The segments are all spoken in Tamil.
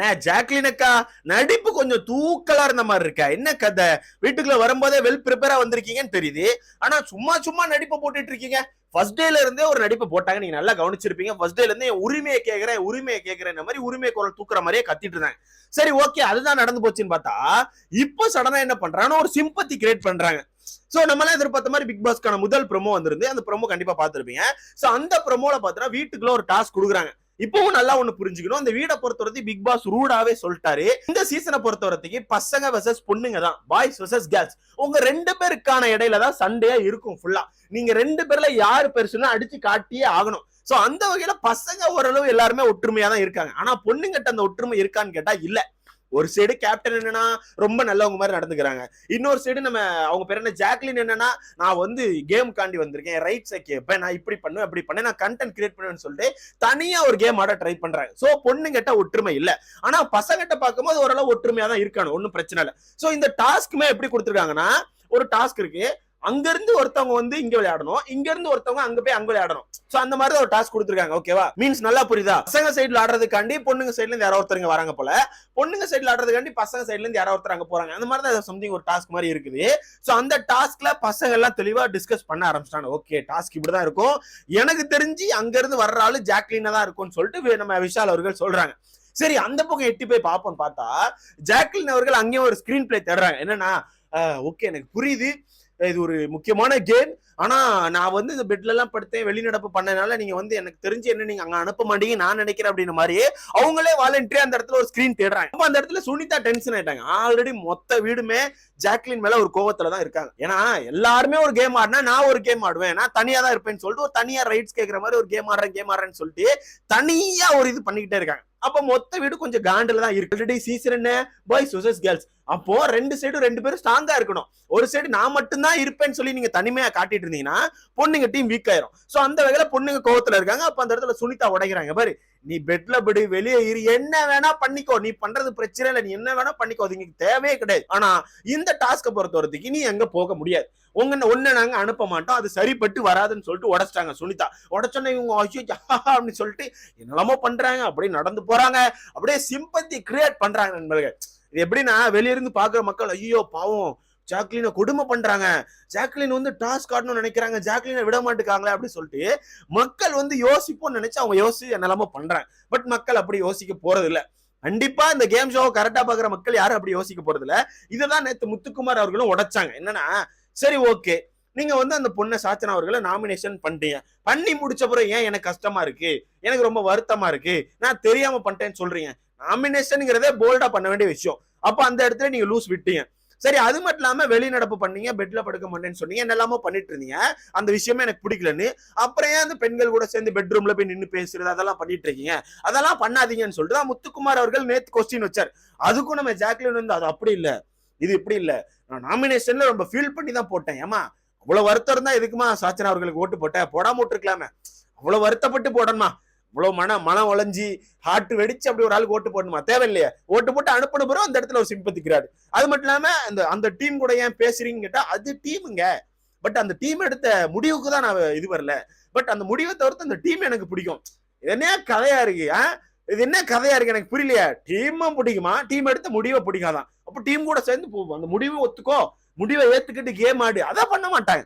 நான் ஜாக்லின் அக்கா நடிப்பு கொஞ்சம் தூக்கலா இருந்த மாதிரி இருக்கா? என்ன கதை? வீட்டுக்குள்ள வரும்போதே வெல் ப்ரிப்பேரா வந்திருக்கீங்கன்னு தெரியுது. ஆனா சும்மா சும்மா நடிப்பை போட்டுட்டு இருக்கீங்க. ஃபர்ஸ்ட் டேல இருந்தே ஒரு நடிப்பை போட்டாங்க. நீங்க நல்லா கவனிச்சிருப்பீங்க. ஃபர்ஸ்ட் டேல இருந்தே என் உரிமையை கேக்குறேன் உரிமையை கேக்குறேன் இந்த மாதிரி உரிமை குரல் தூக்குற மாதிரியே கத்திட்டு இருந்தாங்க. சரி ஓகே அதுதான் நடந்து போச்சுன்னு பார்த்தா இப்போ சடனா என்ன பண்றாங்கன்னா ஒரு சிம்பத்தி கிரியேட் பண்றாங்க. சோ நம்மளாம் எதிர்பார்த்த மாதிரி பிக் பாஸ்க்கான முதல் ப்ரோமோ வந்திருந்து அந்த ப்ரொமோ கண்டிப்பா பார்த்துருப்பீங்க. சோ அந்த ப்ரொமோல பார்த்தா வீட்டுக்குள்ள ஒரு டாஸ்க் கொடுக்குறாங்க. இப்பவும் நல்லா ஒண்ணு புரிஞ்சுக்கணும். இந்த வீடை பொறுத்தவரைக்கும் பிக் பாஸ் ரூடாவே சொல்லிட்டாரு. இந்த சீசனை பொறுத்தவரைக்கு பசங்க வெர்சஸ் பொண்ணுங்க தான். பாய்ஸ் வெர்சஸ் கேர்ள்ஸ் உங்க ரெண்டு பேருக்கான இடையில தான் சண்டையா இருக்கும் ஃபுல்லா நீங்க ரெண்டு பேர்ல யாரு பெருசுன்னு அடிச்சு காட்டியே ஆகணும். சோ அந்த வகையில பசங்க ஓரளவு எல்லாருமே ஒற்றுமையா தான் இருக்காங்க. ஆனா பொண்ணுங்கிட்ட அந்த ஒற்றுமை இருக்கான்னு கேட்டா இல்ல. ஒரு சைடு கேப்டன் என்னன்னா ரொம்ப நல்லவங்க மாதிரி நடந்துக்கிறாங்க. இன்னொரு சைடு நம்ம அவங்க பேர் என்ன? ஜாக்லின் என்னன்னா நான் வந்து கேம் காண்டி வந்திருக்கேன். ரைட்ஸை கேட்பேன் நான் இப்படி பண்ணுவேன் அப்படி பண்ணேன். நான் கண்டென்ட் கிரியேட் பண்ணுவேன்னு சொல்லிட்டு தனியா ஒரு கேம் ஆட ட்ரை பண்றாங்க ஸோ பொண்ணுங்கிட்ட ஒற்றுமை இல்லை. ஆனா பசங்கிட்ட பார்க்கும்போது ஓரளவு ஒற்றுமையா தான் இருக்கானு. ஒன்றும் பிரச்சனை இல்லை. ஸோ இந்த டாஸ்க்குமே எப்படி கொடுத்துருக்காங்கன்னா ஒரு டாஸ்க் இருக்கு. அங்க இருந்து ஒருத்தவங்க வந்து இங்க விளையாடணும். இங்க இருந்து ஒருத்தவங்க அங்க போய் அங்க விளையாடணும். சோ அந்த மாதிரி தான் ஒரு டாஸ்க் கொடுத்துருக்காங்க ஓகேவா மீன்ஸ் நல்லா புரியுதா? பசங்க சைடுல ஆடுறதுக்காண்டி பொண்ணுங்க சைடுல இருந்து யாரோ ஒருத்தருங்க வராங்க போல. பொண்ணுங்க சைடுல ஆடுறதுக்காண்டி பசங்க சைடுல இருந்து யாரோ ஒருத்தர் அங்க போறாங்க. அந்த மாதிரி தான் சம்திங் ஒரு டாஸ்க் மாதிரி இருக்குது. சோ அந்த டாஸ்க்ல பசங்க எல்லாம் தெளிவா டிஸ்கஸ் பண்ண ஆரம்பிச்சிட்டாங்க. ஓகே டாஸ்க் இப்படிதான் இருக்கும். எனக்கு தெரிஞ்சு அங்க இருந்து வர்ற ஆளு ஜாக்லினா தான் இருக்கும்னு சொல்லிட்டு நம்ம விஷால் அவர்கள் சொல்றாங்க. சரி அந்த பக்கம் எட்டி போய் பார்ப்போம் பார்த்தா ஜாக்லின் அவர்கள் அங்கேயும் ஒரு ஸ்கிரீன் பிளே தேடுறாங்க. என்னன்னா ஓகே எனக்கு புரியுது. இது ஒரு முக்கியமான கேம். ஆனா நான் வந்து இந்த பெட்ல எல்லாம் படுத்தேன் வெளிநடப்பு பண்ணனால நீங்க வந்து எனக்கு தெரிஞ்சு என்ன நீங்க அங்க அனுப்ப மாட்டீங்க நான் நினைக்கிறேன் அப்படின்ற மாதிரி அவங்களே வாலண்டியர் அந்த இடத்துல ஒரு ஸ்கிரீன் தேடுறாங்க. அந்த இடத்துல சுனிதா டென்ஷன் ஆயிட்டாங்க. ஆல்ரெடி மொத்த வீடுமே ஜாக்லின் மேல ஒரு கோவத்துல தான் இருக்காங்க. ஏன்னா எல்லாருமே ஒரு கேம் ஆடினா நான் ஒரு கேம் ஆடுவேன். நான் தனியா தான் இருப்பேன்னு சொல்லிட்டு ஒரு தனியா ரைட்ஸ் கேக்குற மாதிரி ஒரு கேம் ஆடுறேன் கேம் ஆடுறேன்னு சொல்லிட்டு தனியா ஒரு இது பண்ணிக்கிட்டே இருக்காங்க. அப்ப மொத்த வீடு கொஞ்சம் காண்டில் தான் இருக்கு. ஆல்ரெடி சீசன் என்ன? பாய்ஸ் வர்சஸ் கேர்ள்ஸ் அப்போ ரெண்டு சைடும் ரெண்டு பேரும் ஸ்ட்ராங்கா இருக்கணும். ஒரு சைடு நான் மட்டும்தான் இருப்பேன்னு சொல்லி நீங்க தனிமையா காட்டிட்டு இருந்தீங்கன்னா பொண்ணுங்க டீம் வீக் ஆயிரும். சோ அந்த வகையில பொண்ணுங்க கோவத்துல இருக்காங்க. அப்ப அந்த இடத்துல சுனிதா உடைக்கிறாங்க. பாரு நீ பெட்ல படி வெளியே இரு. என்ன வேணா பண்ணிக்கோ. நீ பண்றது பிரச்சனை இல்லை. நீ என்ன வேணா பண்ணிக்கோ. அது இங்க தேவையே கிடையாது. ஆனா இந்த டாஸ்க பொறுத்த வரத்துக்கு நீ எங்க போக முடியாது. உங்க ஒண்ணு நாங்க அனுப்ப மாட்டோம். அது சரிப்பட்டு வராதுன்னு சொல்லிட்டு உடச்சிட்டாங்க சுனிதா. உடச்சோன்னே இவங்க ஐயோ அப்படின்னு சொல்லிட்டு என்னெல்லாமோ பண்றாங்க. அப்படியே நடந்து போறாங்க. அப்படியே சிம்பத்தி கிரியேட் பண்றாங்க நண்பர்கள். இது எப்படின்னா வெளியிருந்து பாக்குற மக்கள் ஐயோ பாவம். ஜாக்லினை கொடுமை பண்றாங்க. ஜாக்லின் வந்து டாஸ்க் காட்டணும்னு நினைக்கிறாங்க. ஜாக்லினை விட மாட்டுக்காங்களே அப்படின்னு சொல்லிட்டு மக்கள் வந்து யோசிப்போம்னு நினைச்சு அவங்க யோசிச்சு என்னெல்லாமோ பண்றாங்க. பட் மக்கள் அப்படி யோசிக்க போறது இல்ல கண்டிப்பா இந்த கேம் ஷோவை கரெக்டா பாக்குற மக்கள் யாரும் அப்படி யோசிக்க போறது இல்ல இதுதான் நேற்று முத்துக்குமார் அவர்களும் உடைச்சாங்க. என்னன்னா சரி ஓகே. நீங்க வந்து அந்த பொண்ணை சாச்சனா அவர்களை நாமினேஷன் பண்ணிட்டீங்க. பண்ணி முடிச்ச பிறகு ஏன் எனக்கு கஷ்டமா இருக்கு? எனக்கு ரொம்ப வருத்தமா இருக்கு. நான் தெரியாம பண்ணிட்டேன்னு சொல்றீங்க. நாமினேஷனுங்கிறதே போல்டா பண்ண வேண்டிய விஷயம். அப்ப அந்த இடத்துல நீங்க லூஸ் விட்டீங்க. சரி அது மட்டும் இல்லாம வெளிநடப்பு பண்ணீங்க பெட்ல படுக்க மாட்டேன்னு சொன்னீங்க என்னெல்லாமோ பண்ணிட்டு இருந்தீங்க. அந்த விஷயமே எனக்கு பிடிக்கலன்னு. அப்புறம் ஏன் அந்த பெண்கள் கூட சேர்ந்து பெட்ரூம்ல போய் நின்று பேசுறது அதெல்லாம் பண்ணிட்டு இருக்கீங்க? அதெல்லாம் பண்ணாதீங்கன்னு சொல்லிட்டு தான் முத்துக்குமார் அவர்கள் நேத்து கொஸ்டின் வச்சார். அதுக்கும் நம்ம ஜாக்லின் வந்து அது அப்படி இல்ல. இது இப்படி இல்ல. நான் நாமினேஷன்ல ரொம்ப ஃபீல் பண்ணி தான் போட்டேன். ஏமா அவ்வளவு வருத்தம் இருந்தா எதுக்குமா சாச்சனா அவர்களுக்கு ஓட்டு போட்டேன் போடாம விட்டுருக்கலாமே. அவ்வளவு வருத்தப்பட்டு போடணுமா? இவ்வளவு மன மனம் உழைஞ்சி ஹார்ட் வெடிச்சு அப்படி ஒரு ஆளுக்கு ஓட்டு போடணுமா? தேவையில்லையே. ஓட்டு போட்டு அனுப்பின பிறகு அந்த இடத்துல ஒரு சிம்பத்திக்கிறாரு அது மட்டும் இல்லாம அந்த அந்த டீம் கூட ஏன் பேசுறீங்கன்னு கேட்டா அது டீமுங்க பட் அந்த டீம் எடுத்த முடிவுக்கு தான் நான் இது வரல. பட் அந்த முடிவை தவிர்த்து அந்த டீம் எனக்கு பிடிக்கும். இது என்ன கதையா இருக்கு இது என்ன கதையா இருக்கு எனக்கு புரியலையா. டீமும் பிடிக்குமா? டீம் எடுத்த முடிவை பிடிக்காதான் அப்போ டீம் கூட சேர்ந்து போவோம் அந்த முடிவை ஒத்துக்கோ. முடிவை ஏத்துக்கிட்டு கேம் ஆடு. அதை பண்ண மாட்டாங்க.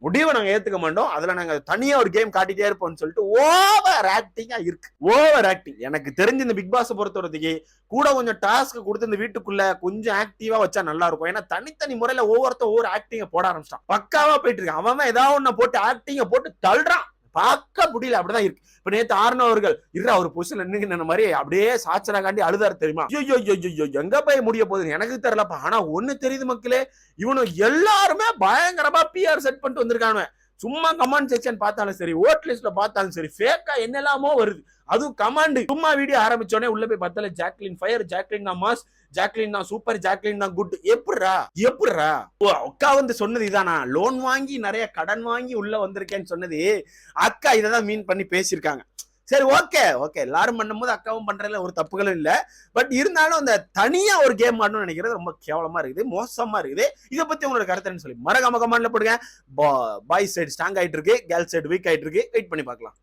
முடிவை நாங்க ஏத்துக்க மாட்டோம். அதுல நாங்க தனியா ஒரு கேம் காட்டிட்டே இருப்போம்னு சொல்லிட்டு ஓவர் ஆக்டிங்கா இருக்கு. ஓவர் ஆக்டிங் எனக்கு தெரிஞ்சு இந்த பிக் பாஸ் பொறுத்தவரத்துக்கு கூட கொஞ்சம் டாஸ்க் கொடுத்து இந்த வீட்டுக்குள்ள கொஞ்சம் ஆக்டிவா வச்சா நல்லா இருக்கும். ஏன்னா தனித்தனி முறையில ஒவ்வொருத்தன் ஒவ்வொரு ஆக்டிங்க போட ஆரம்பிச்சிட்டான். பக்காவா போயிட்டு இருக்கான். அவன் அவன் ஏதாவது ஒண்ணு போட்டு ஆக்டிங்க போட்டு தள்ளுறான். பார்க்க முடியல அப்படிதான் இருக்கு. இப்ப நேத்து ஆர்னோ அவர்கள் இரு அவர் பொசிஷன் நின்னுங்க மாதிரி அப்படியே சாச்சரா காண்டி அழுதாரு தெரியுமா? ஐயோ ஐயோ எங்க போய் முடிய போகுது எனக்கு தெரியலப்பா. ஆனா ஒண்ணு தெரியுது மக்களே இவனு எல்லாருமே பயங்கரமா பிஆர் செட் பண்ணிட்டு வந்திருக்கானு சும்மா கமாண்ட் செக்ஷன் பார்த்தாலும் சரி ஓட் லிஸ்ட்ல பார்த்தாலும் சரி ஃபேக்கா என்னெல்லாமோ வருது. அதுவும் கமாண்ட் சும்மா வீடியோ ஆரம்பிச்சோடனே உள்ள போய் பார்த்தாலே ஜாக்லின் ஃபயர் ஜாக்லின் தான் மாஸ் ஜாக்லின் தான் சூப்பர் ஜாக்லின் தான் குட் எப்படிரா எப்படிரா ஓ அக்கா வந்து சொன்னது இதானா. லோன் வாங்கி நிறைய கடன் வாங்கி உள்ள வந்திருக்கேன்னு சொன்னது. அக்கா இதை தான் மீன் பண்ணி பேசியிருக்காங்க. சரி ஓகே ஓகே எல்லாரும் பண்ணும்போது அக்காவும் பண்றதுல ஒரு தப்புகளும் இல்ல. பட் இருந்தாலும் அந்த தனியா ஒரு கேம் ஆடணும்னு நினைக்கிறது ரொம்ப கேவலமா இருக்குது மோசமா இருக்குது. இதை பத்தி உங்களோட கருத்துன்னு சொல்லி மறக்காம கமெண்ட்ல போடுங்க. பாய்ஸ் சைடு ஸ்ட்ராங் ஆயிட்டு இருக்கு கேர்ள்ஸ் சைடு வீக் ஆயிட்டு இருக்கு. வெயிட் பண்ணி பார்க்கலாம்.